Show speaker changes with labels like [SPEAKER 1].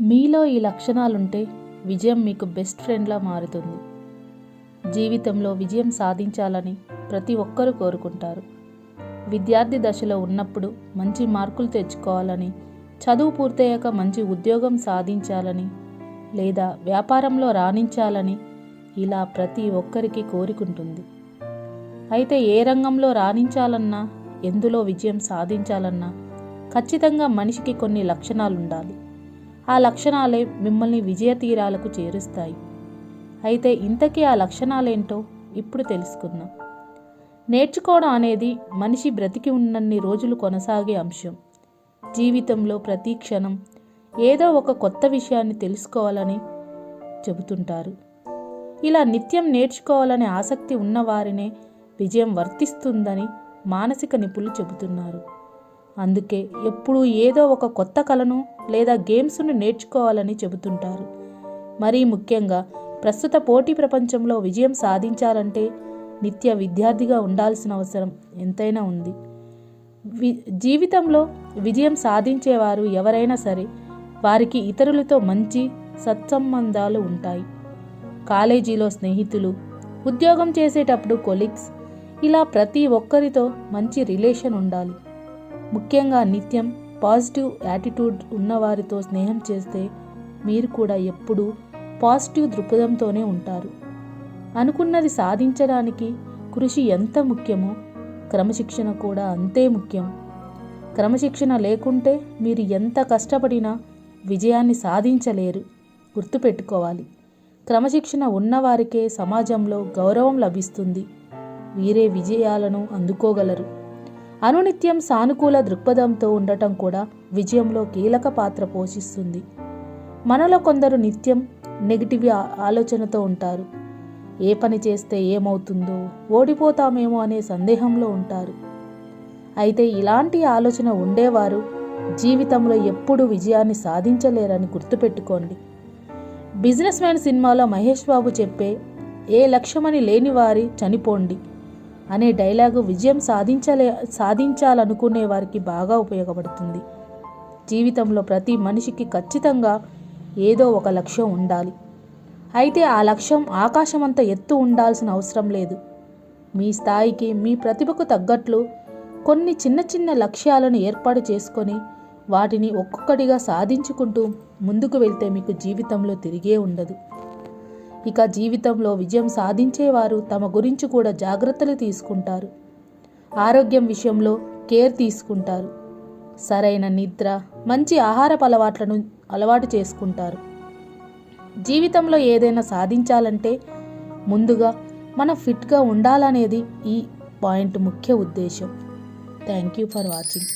[SPEAKER 1] మీలో ఈ లక్షణాలుంటే విజయం మీకు బెస్ట్ ఫ్రెండ్లా మారుతుంది. జీవితంలో విజయం సాధించాలని ప్రతి ఒక్కరూ కోరుకుంటారు. విద్యార్థి దశలో ఉన్నప్పుడు మంచి మార్కులు తెచ్చుకోవాలని చదువు పూర్తయ్యాక మంచి ఉద్యోగం సాధించాలని లేదా వ్యాపారంలో రాణించాలని ఇలా ప్రతి ఒక్కరికి కోరికుంటుంది. అయితే ఏ రంగంలో రాణించాలన్నా ఎందులో విజయం సాధించాలన్నా ఖచ్చితంగా మనిషికి కొన్ని లక్షణాలు ఉండాలి ఆ లక్షణాలే మిమ్మల్ని విజయ తీరాలకు చేరుస్తాయి. అయితే ఇంతకీ ఆ లక్షణాలేంటో ఇప్పుడు తెలుసుకుందాం. నేర్చుకోవడం అనేది మనిషి బ్రతికి ఉన్నన్ని రోజులు కొనసాగే అంశం. జీవితంలో ప్రతి క్షణం ఏదో ఒక కొత్త విషయాన్ని తెలుసుకోవాలని చెబుతుంటారు. ఇలా నిత్యం నేర్చుకోవాలనే ఆసక్తి ఉన్నవారినే విజయం వర్తిస్తుందని మానసిక నిపుణులు చెబుతున్నారు. అందుకే ఎప్పుడూ ఏదో ఒక కొత్త కళను లేదా గేమ్స్ను నేర్చుకోవాలని చెబుతుంటారు. మరీ ముఖ్యంగా ప్రస్తుత పోటీ ప్రపంచంలో విజయం సాధించాలంటే నిత్య విద్యార్థిగా ఉండాల్సిన అవసరం ఎంతైనా ఉంది. వి జీవితంలో విజయం సాధించేవారు ఎవరైనా సరే వారికి ఇతరులతో మంచి సత్సంబంధాలు ఉంటాయి. కాలేజీలో స్నేహితులు ఉద్యోగం చేసేటప్పుడు కొలీగ్స్ ఇలా ప్రతి ఒక్కరితో మంచి రిలేషన్ ఉండాలి. ముఖ్యంగా నిత్యం పాజిటివ్ యాటిట్యూడ్ ఉన్నవారితో స్నేహం చేస్తే మీరు కూడా ఎప్పుడూ పాజిటివ్ దృక్పథంతోనే ఉంటారు. అనుకున్నది సాధించడానికి కృషి ఎంత ముఖ్యమో క్రమశిక్షణ కూడా అంతే ముఖ్యం. క్రమశిక్షణ లేకుంటే మీరు ఎంత కష్టపడినా విజయాన్ని సాధించలేరు. గుర్తుపెట్టుకోవాలి. క్రమశిక్షణ ఉన్నవారికే సమాజంలో గౌరవం లభిస్తుంది. వీరే విజయాలను అందుకోగలరు. అనునిత్యం సానుకూల దృక్పథంతో ఉండటం కూడా విజయంలో కీలక పాత్ర పోషిస్తుంది. మనలో కొందరు నిత్యం నెగిటివ్ ఆలోచనతో ఉంటారు. ఏ పని చేస్తే ఏమవుతుందో ఓడిపోతామేమో అనే సందేహంలో ఉంటారు. అయితే ఇలాంటి ఆలోచన ఉండేవారు జీవితంలో ఎప్పుడూ విజయాన్ని సాధించలేరని గుర్తుపెట్టుకోండి. బిజినెస్ మ్యాన్ సినిమాలో మహేష్ బాబు చెప్పే ఏ లక్ష్యమని లేని వారి చనిపోండి. అనే డైలాగు విజయం సాధించలే సాధించాలనుకునే వారికి బాగా ఉపయోగపడుతుంది. జీవితంలో ప్రతి మనిషికి ఖచ్చితంగా ఏదో ఒక లక్ష్యం ఉండాలి. అయితే ఆ లక్ష్యం ఆకాశమంత ఎత్తు ఉండాల్సిన అవసరం లేదు. మీ స్థాయికి మీ ప్రతిభకు తగ్గట్లు కొన్ని చిన్న చిన్న లక్ష్యాలను ఏర్పాటు చేసుకొని వాటిని ఒక్కొక్కటిగా సాధించుకుంటూ ముందుకు వెళ్తే మీకు జీవితంలో తిరిగే ఉండదు. ఇక జీవితంలో విజయం సాధించేవారు తమ గురించి కూడా జాగ్రత్తలు తీసుకుంటారు. ఆరోగ్యం విషయంలో కేర్ తీసుకుంటారు. సరైన నిద్ర మంచి ఆహారపు అలవాట్లను అలవాటు చేసుకుంటారు. జీవితంలో ఏదైనా సాధించాలంటే ముందుగా మనం ఫిట్గా ఉండాలనేది ఈ పాయింట్ ముఖ్య ఉద్దేశం. Thank you for watching.